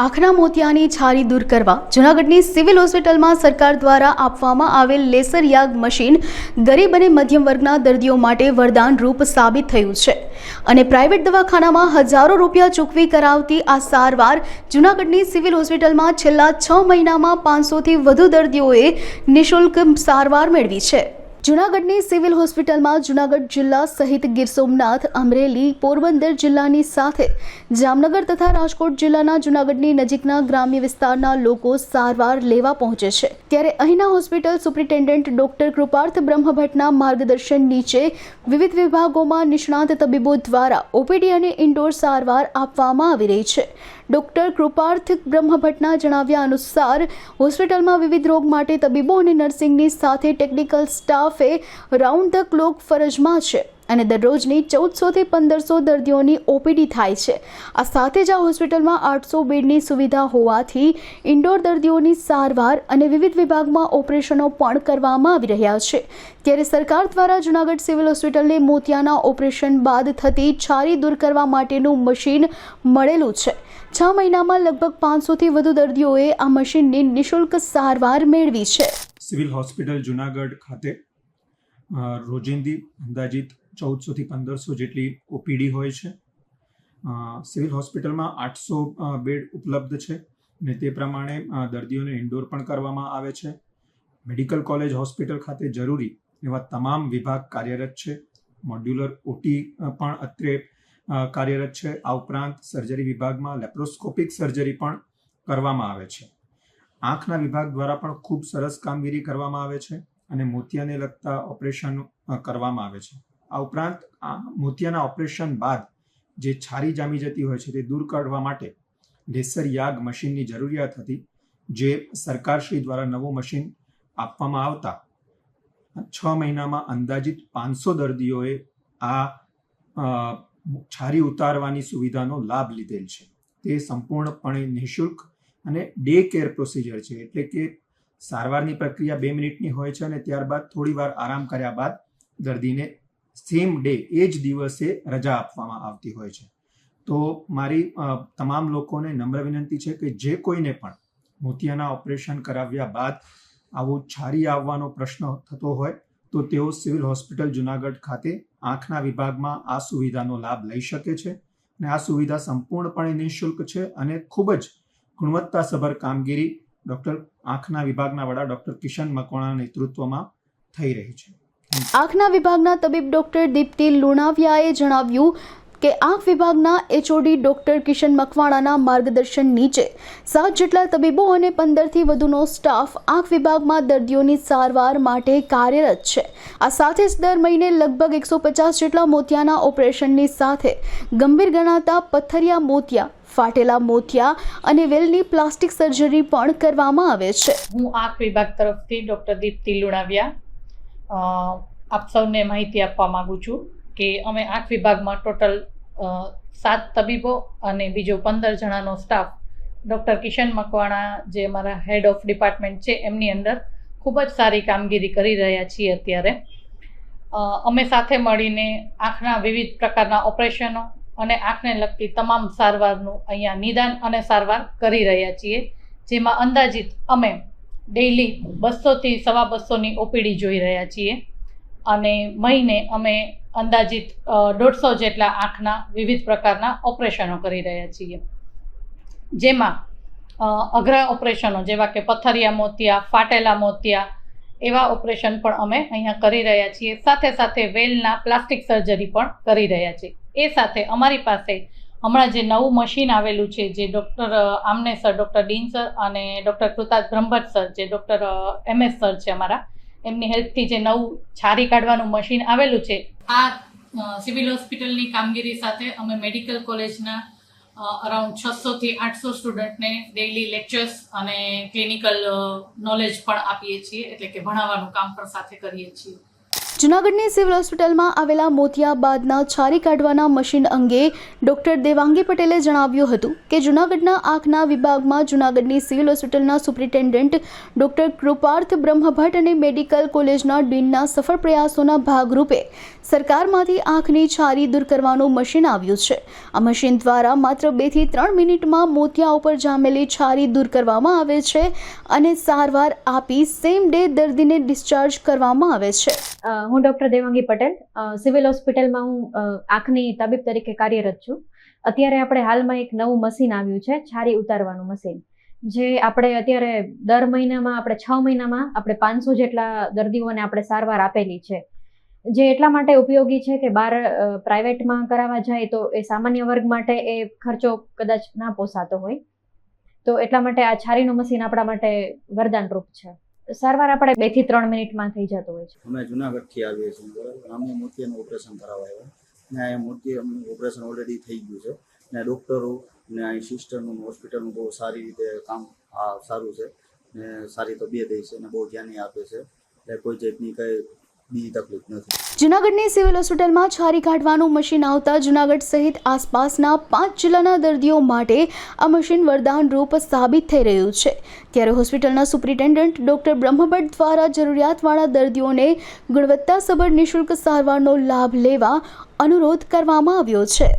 આંખના મોતિયાની છારી દૂર કરવા જૂનાગઢની સિવિલ હોસ્પિટલમાં સરકાર દ્વારા આપવામાં આવેલ લેસર યાગ મશીન ગરીબ અને મધ્યમ વર્ગના દર્દીઓ માટે વરદાન રૂપ સાબિત થયું છે. અને પ્રાઇવેટ દવાખાનામાં હજારો રૂપિયા ચૂકવી કરાવતી આ સારવાર જૂનાગઢની સિવિલ હોસ્પિટલમાં છેલ્લા છ મહિનામાં પાંચસોથી વધુ દર્દીઓએ નિઃશુલ્ક સારવાર મેળવી છે. જૂનાગઢની સિવિલ હોસ્પિટલમાં જૂનાગઢ જિલ્લા સહિત ગીર સોમનાથ, અમરેલી, પોરબંદર જિલ્લાની સાથે જામનગર તથા રાજકોટ જિલ્લાના જૂનાગઢની નજીકના ગ્રામ્ય વિસ્તારના લોકો સારવાર લેવા પહોંચે છે. ત્યારે અહીંના હોસ્પિટલ સુપ્રિન્ટેન્ડન્ટ ડોક્ટર કૃપાર્થ બ્રહ્મભટ્ટના માર્ગદર્શન નીચે વિવિધ વિભાગોમાં નિષ્ણાત તબીબો દ્વારા ઓપીડી અને ઇન્ડોર સારવાર આપવામાં આવી રહી છે. ડોક્ટર કૃપાર્થ બ્રહ્મભટ્ટના જણાવ્યા અનુસાર, હોસ્પિટલમાં વિવિધ રોગ માટે તબીબો અને નર્સિંગની સાથે ટેકનિકલ સ્ટાફે રાઉન્ડ ધ ક્લોક ફરજમાં છે અને દરરોજની ચૌદસોથી પંદરસો દર્દીઓની ઓપીડી થાય છે. આ સાથે જ આ હોસ્પિટલમાં આઠસો બેડની સુવિધા હોવાથી ઇન્ડોર દર્દીઓની સારવાર અને વિવિધ વિભાગમાં ઓપરેશનો પણ કરવામાં આવી રહ્યા છે. ત્યારે સરકાર દ્વારા જૂનાગઢ સિવિલ હોસ્પિટલને મોતિયાના ઓપરેશન બાદ થતી છારી દૂર કરવા માટેનું મશીન મળેલું છે. છ મહિનામાં લગભગ પાંચસોથી વધુ દર્દીઓએ આ મશીનની નિઃશુલ્ક સારવાર મેળવી છે. સિવિલ હોસ્પિટલ જૂનાગઢ ખાતે રોજિંદી અંદાજિત ચૌદસોથી પંદરસો જેટલી ઓપીડી હોય છે. સિવિલ હોસ્પિટલમાં આઠસો બેડ ઉપલબ્ધ છે અને તે પ્રમાણે દર્દીઓને ઇન્ડોર પણ કરવામાં આવે છે. મેડિકલ કોલેજ, હોસ્પિટલ ખાતે જરૂરી એવા તમામ વિભાગ કાર્યરત છે. મોડ્યુલર ઓટી પણ અત્રે કાર્યરત છે. આ ઉપરાંત સર્જરી વિભાગમાં લેપ્રોસ્કોપિક સર્જરી પણ કરવામાં આવે છે. આંખના વિભાગ દ્વારા પણ ખૂબ સરસ કામગીરી કરવામાં આવે છે. અને મોતિયાને લગતા ઓપરેશન કરવામાં આવે છે. આ ઉપરાંત, આ મોતિયાના ઓપરેશન બાદ જે છારી જામી જતી હોય છે તે દૂર કરવા માટે લેસર યાગ મશીનની જરૂરિયાત હતી, જે સરકારશ્રી દ્વારા નવું મશીન આપવામાં આવતા છ મહિનામાં અંદાજિત પાંચસો દર્દીઓએ આ છારી ઉતારવાની સુવિધાનો લાભ લીધેલ છે. તે સંપૂર્ણપણે નિઃશુલ્ક અને ડે કેર પ્રોસિજર છે. એટલે કે સારવારની પ્રક્રિયા બે મિનિટની હોય છે અને ત્યારબાદ થોડી વાર આરામ કર્યા બાદ દર્દીને સેમ ડે એ જ દિવસે રજા આપવામાં આવતી હોય છે. તો મારી તમામ લોકોને નમ્ર વિનંતી છે કે જે કોઈને પણ મોતિયાના ઓપરેશન કરાવ્યા બાદ આવો છારી આવવાનો પ્રશ્ન થતો હોય તો તેઓ સિવિલ હોસ્પિટલ જુનાગઢ ખાતે આંખના વિભાગમાં આ સુવિધાનો લાભ લઈ શકે છે અને આ સુવિધા સંપૂર્ણપણે નિઃશુલ્ક છે અને ખૂબ જ ગુણવત્તાસભર કામગીરી ડૉક્ટર આંખના વિભાગના વડા ડૉક્ટર કિશન મકવાણા નેતૃત્વમાં થઈ રહી છે. આંખના વિભાગના તબીબ ડોક્ટર દીપ્તિ લુણાવિયાએ જણાવ્યું કે આંખ વિભાગના એચઓડી ડોક્ટર કિશન મકવાણાના માર્ગદર્શન નીચે. સાત જેટલા તબીબો અને પંદરથી વધુનો સ્ટાફ આંખ વિભાગમાં દર્દીઓની સારવાર માટે કાર્યરત છે. આ સાથે જ દર મહિને લગભગ એકસો પચાસ જેટલા મોતિયાના ઓપરેશનની સાથે ગંભીર ગણાતા પથ્થરિયા મોતિયા, ફાટેલા મોતિયા અને વેલની પ્લાસ્ટિક સર્જરી પણ કરવામાં આવે છે. હું આંખ વિભાગ તરફથી ડૉક્ટર દીપ્તિ લુણાવ્યા આપ સૌને માહિતી આપવા માગું છું. કે અમે આંખ વિભાગમાં ટોટલ સાત તબીબો અને બીજો પંદર જણાનો સ્ટાફ. ડૉક્ટર કિશન મકવાણા, જે અમારા હેડ ઓફ ડિપાર્ટમેન્ટ છે, એમની અંદર ખૂબ જ સારી કામગીરી કરી રહ્યા છીએ અત્યારે. અમે સાથે મળીને આંખના વિવિધ પ્રકારના ઓપરેશનો અને આંખને લગતી તમામ સારવારનું અહીંયા નિદાન અને સારવાર કરી રહ્યા છીએ, જેમાં અંદાજિત અમે ડેઈલી બસોથી સવા બસોની ઓપીડી જોઈ રહ્યા છીએ. અને મહિને અમે અંદાજિત દોઢસો જેટલા આંખના વિવિધ પ્રકારના ઓપરેશનો કરી રહ્યા છીએ. જેમાં અઘરા ઓપરેશનો જેવા કે પથ્થરિયા મોતિયા, ફાટેલા મોતિયા એવા ઓપરેશન પણ અમે અહીંયા કરી રહ્યા છીએ. સાથે સાથે વેલના પ્લાસ્ટિક સર્જરી પણ કરી રહ્યા છીએ. એ સાથે અમારી પાસે હમણાં જે નવું મશીન આવેલું છે, જે ડૉક્ટર આમને સર, ડૉક્ટર ડીન સર અને ડૉક્ટર કૃતાર્થ બ્રહ્મભટ્ટ સર, જે ડૉક્ટર એમ એસ સર છે અમારા, એમની હેલ્પથી જે નવું છારી કાઢવાનું મશીન આવેલું છે આ સિવિલ હોસ્પિટલની કામગીરી સાથે અમે મેડિકલ કોલેજના અરાઉન્ડ છસોથી આઠસો સ્ટુડન્ટને ડેઇલી લેક્ચર્સ અને ક્લિનિકલ નોલેજ પણ આપીએ છીએ, એટલે કે ભણાવવાનું કામ પણ સાથે કરીએ છીએ. જૂનાગઢની સિવિલ હોસ્પિટલમાં આવેલા મોતિયાબાદના છારી કાઢવાના મશીન અંગે ડોક્ટર દેવાંગી પટેલે જણાવ્યું હતું કે જૂનાગઢના આંખના વિભાગમાં જૂનાગઢની સિવિલ હોસ્પિટલના સુપ્રિન્ટેન્ડન્ટ ડોક્ટર કૃપાર્થ બ્રહ્મભટ્ટ અને મેડિકલ કોલેજના ડીનના સફળ પ્રયાસોના ભાગરૂપે સરકારમાંથી આંખની છારી દૂર કરવાનું મશીન આવ્યું છે. આ મશીન દ્વારા માત્ર બેથી ત્રણ મિનિટમાં મોતિયા ઉપર જામેલી છારી દૂર કરવામાં આવે છે અને સારવાર આપી સેમ ડે દર્દીને ડિસ્ચાર્જ કરવામાં આવે છે. હું ડૉક્ટર દેવાંગી પટેલ સિવિલ હોસ્પિટલમાં હું આંખની તબીબ તરીકે કાર્યરત છું. અત્યારે આપણે હાલમાં એક નવું મશીન આવ્યું છે, છારી ઉતારવાનું મશીન. જે આપણે અત્યારે દર મહિનામાં, આપણે છ મહિનામાં આપણે પાંચસો જેટલા દર્દીઓને આપણે સારવાર આપેલી છે. જે એટલા માટે ઉપયોગી છે કે બહાર પ્રાઇવેટમાં કરાવવા જાય તો એ સામાન્ય વર્ગ માટે એ ખર્ચો કદાચ ના પોસાતો હોય. તો એટલા માટે આ છારીનું મશીન આપણા માટે વરદાનરૂપ છે. સારવાર આપણે બેથી ત્રણ મિનિટમાં થઈ જતો હોય છે. અમે જુનાગઢથી આવીએ છીએ બરાબર અમે મોતિયાનું ઓપરેશન કરાવવા આવ્યા ને આ મોતિયાનું ઓપરેશન ઓલરેડી થઈ ગયું છે. ને ડૉક્ટરો ને અહીં સિસ્ટરનું હોસ્પિટલનું બહુ સારી રીતે કામ સારું છે. ને સારી તબિયત છે ને બહુ ધ્યાન આપે છે. એટલે કોઈ જાતની કંઈ બીજી તકલીફ નથી. જૂનાગઢની સિવિલ હોસ્પિટલમાં છારી કાઢવાનું મશીન આવતા જૂનાગઢ સહિત આસપાસના પાંચ જિલ્લાના દર્દીઓ માટે આ મશીન વરદાનરૂપ સાબિત થઈ રહ્યું છે. ત્યારે હોસ્પિટલના સુપ્રિન્ટેન્ડન્ટ ડોક્ટર બ્રહ્મભટ્ટ દ્વારા જરૂરિયાતવાળા દર્દીઓને ગુણવત્તાસભર નિઃશુલ્ક સારવારનો લાભ લેવા અનુરોધ કરવામાં આવ્યો છે.